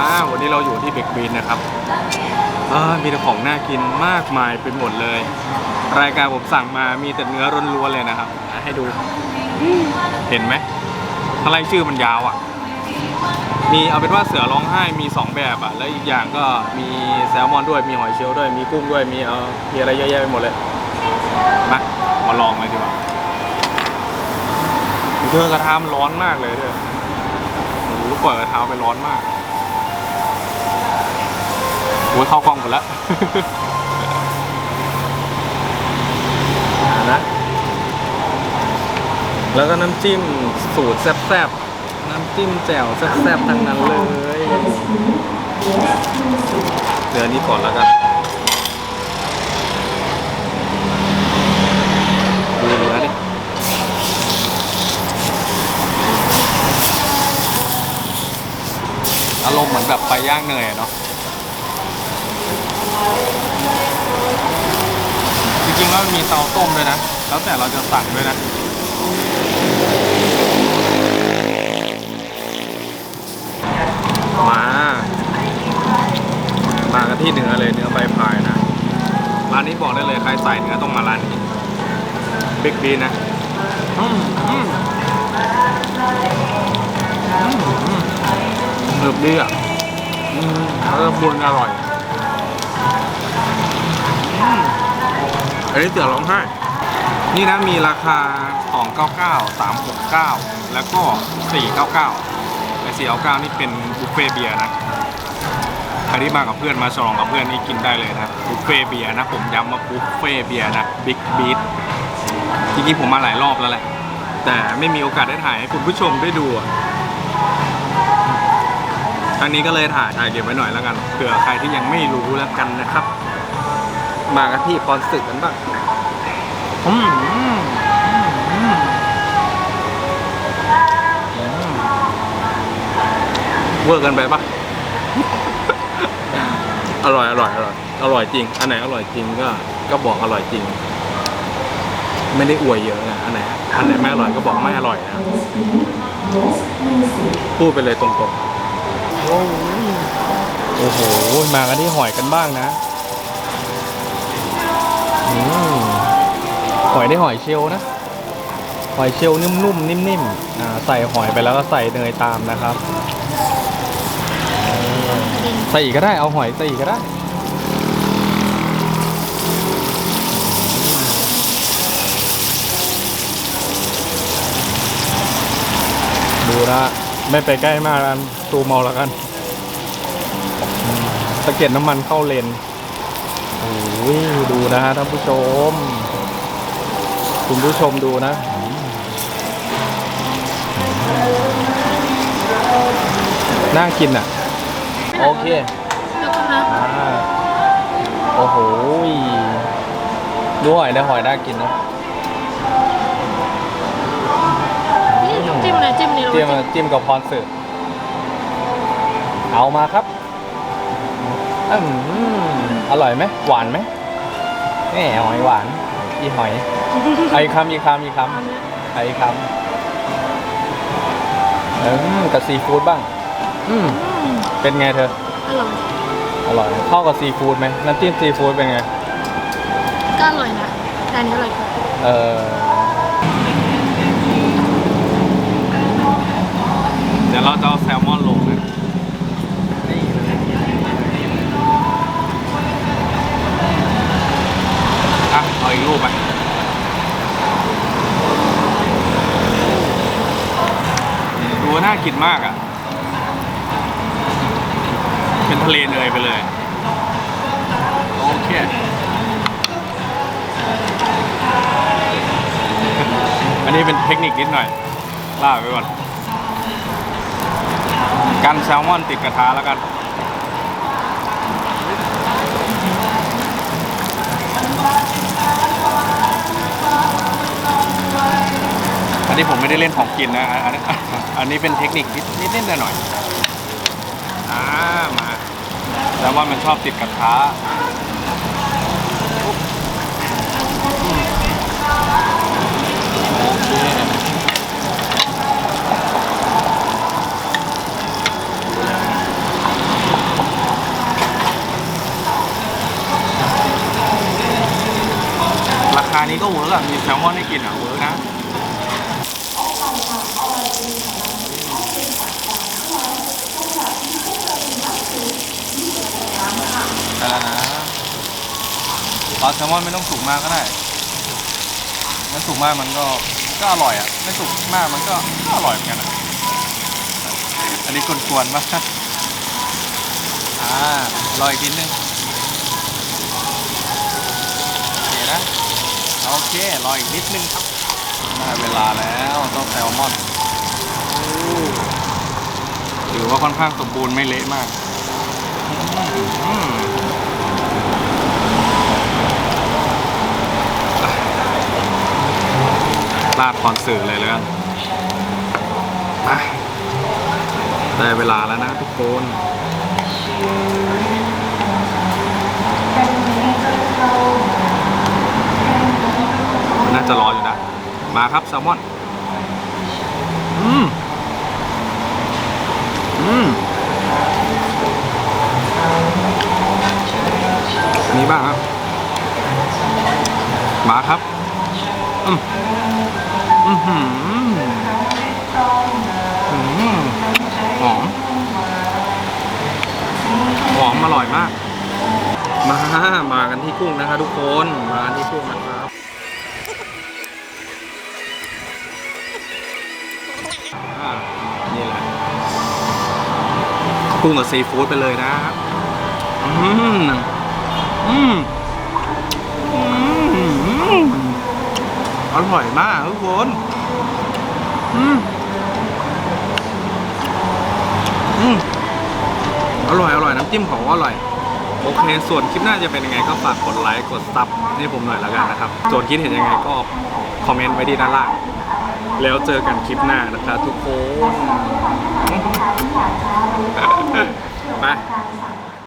ว้าววันนี้เราอยู่ที่เบกบีนนะครับมีแต่ของน่ากินมากมายไปหมดเลย รายการผมสั่งมามีแต่เนื้อล้วนๆเลยนะครับ ให้ดู เห็นไหมอะไรชื่อมันยาวอะ มีเอาเป็นว่าเสือร้องไห้มี 2 แบบอะ แล้วอีกอย่างก็มีแซลมอนด้วยมีหอยเชลล์ด้วยมีกุ้งด้วยมีเออมีอะไรเยอะแยะไปหมดเลยมามาลองเลยดีกว่าเธอกระทะมันร้อนมากเลยด้วยโอ้โหปล่อยกระทะไปร้อนมาก โอ้ยเข้ากล้องหมดแล้วนะ แล้วก็น้ำจิ้มสูตรแซ่บๆ น้ำจิ้มแจ่วแซ่บๆทั้งนั้นเลยเดี๋ยวนี้ก่อนแล้วกันดูเนื้อดิอารมณ์เหมือนแบบไปย่างเนยอะเนาะ ริงๆแล้วมันมีเตาต้มด้วยนะ แล้วแต่เราจะสั่งด้วยนะ มา มากันที่เนื้อเลยเนื้อใบพายนะ ร้านนี้บอกได้เลยใครใส่เนื้อต้องมาร้านนี้บิ๊กบีนะอืมอืมอืมอืมหนึบดีอะอืมแล้วก็บุญอร่อย อืม อันนี้เสือร้องไห้ นี่นะมีราคา 299 369 แล้วก็ 499ไอ้499 นี่เป็นบุฟเฟ่เบียร์นะใครที่มากับเพื่อนมาฉลองกับเพื่อนนี่กินได้เลยนะบุฟเฟ่เบียร์นะ ผมย้ำว่าบุฟเฟ่เบียร์นะบิ๊กบีทจริงๆผมมาหลายรอบแล้วแหละ แต่ไม่มีโอกาสได้ถ่ายให้คุณผู้ชมได้ดูทั้งนี้ก็เลยถ่ายถ่ายเก็บไว้หน่อยแล้วกันเผื่อใครที่ยังไม่รู้แล้วกันนะครับ มากันที่พรศึกกันบ้างอืมอืมอืมอืมเวอร์กันไปปะอร่อยอร่อยอร่อยอร่อยจริง อันไหนอร่อยจริงก็ ก็บอกอร่อยจริง ไม่ได้อวยเยอะนะ อันไหนอันไหนไม่อร่อยก็บอกไม่อร่อยนะ พูดไปเลยตรงๆ โอ้โห มากันที่หอยกันบ้างนะ หอยได้หอยเชลล์นะ หอยเชลล์นุ่มๆนิ่มๆอ่าใส่หอยไปแล้วก็ใส่เนยตามนะครับ ใส่อีกก็ได้เอาหอยใส่อีกก็ได้ดูนะไม่ไปใกล้มากกันตูมเอาแล้วกันอืมสะเก็ดน้ำมันเข้าเลน โอ้ยดูนะฮะท่านผู้ชม คุณผู้ชมดูนะน่ากินอะ โอเคแล้วก็นะอ่าโอ้โหยดูหอยนะหอยน่ากินนะนี่จิ้มอะไรจิ้มนี่เราจิ้มจิ้มกับพรสึเอามาครับ อืมอร่อยไหมหวานไหมแหมหอยหวานอีหอยเอาอีกคำอีกคำอีกคำเอาอีกคำอืมกับซีฟู้ดบ้างอืมอืมเป็นไงเธอ อร่อย อร่อยเข้ากับซีฟู้ดไหมน้ำจิ้มซีฟู้ดเป็นไง ก็อร่อยนะแต่อันนี้อร่อยกว่าเออเดี๋ยวเราจะเอาแซลมอนลงนะ ออีกรูปไปดูน่ากินมากอะ เป็นทะเลเนยไปเลย โอเค อันนี้เป็นเทคนิคนิดหน่อยล่าไปก่อน กันแซลมอนติดกระทะแล้วกัน อันนี้ผมไม่ได้เล่นของกินนะอันนี้เป็นเทคนิคนิดนิดหน่อยอ่ามาแล้วว่ามันชอบติดกระทะราคานี้ก็เวิร์กอะมีแซลมอนให้กินอะเวิร์กนะ ปลาแซลมอนไม่ต้องสุกมากก็ได้ไม่สุกมากมันก็ก็อร่อยอะ ไม่สุกมากมันก็ก็อร่อยเหมือนกันอะ อันนี้กวนๆมากอ่ารออีกนิดนึงโอเคนะ โอเครออีกนิดนึงครับได้เวลาแล้วเจ้าแซลมอนถือว่าค่อนข้างสมบูรณ์ไม่เละมาก อืม ลาดคอนสื่อเลยแล้วกันมาได้เวลาแล้วนะทุกคนมันน่าจะรออยู่นะ มาครับแซลมอน อืม อืมอันนี้บ้างครับ มาครับ อืม อืมหืมอืมหอม หอมอร่อยมาก มา มากันที่กุ้งนะคะทุกคน มากันที่กุ้งนะครับ นี่แหละ กุ้งกับซีฟู้ดไปเลยนะครับ อืมอืม อืม อร่อยมากทุกคนอืมอืมอร่อยอร่อยน้ำจิ้มของก็อร่อย โอเค ส่วนคลิปหน้าจะเป็นยังไงก็ฝากกดไลค์กดซับให้ผมหน่อยแล้วกันนะครับ ส่วนคิดเห็นยังไงก็คอมเมนต์ไว้ที่ด้านล่าง แล้วเจอกันคลิปหน้านะครับทุกคนไป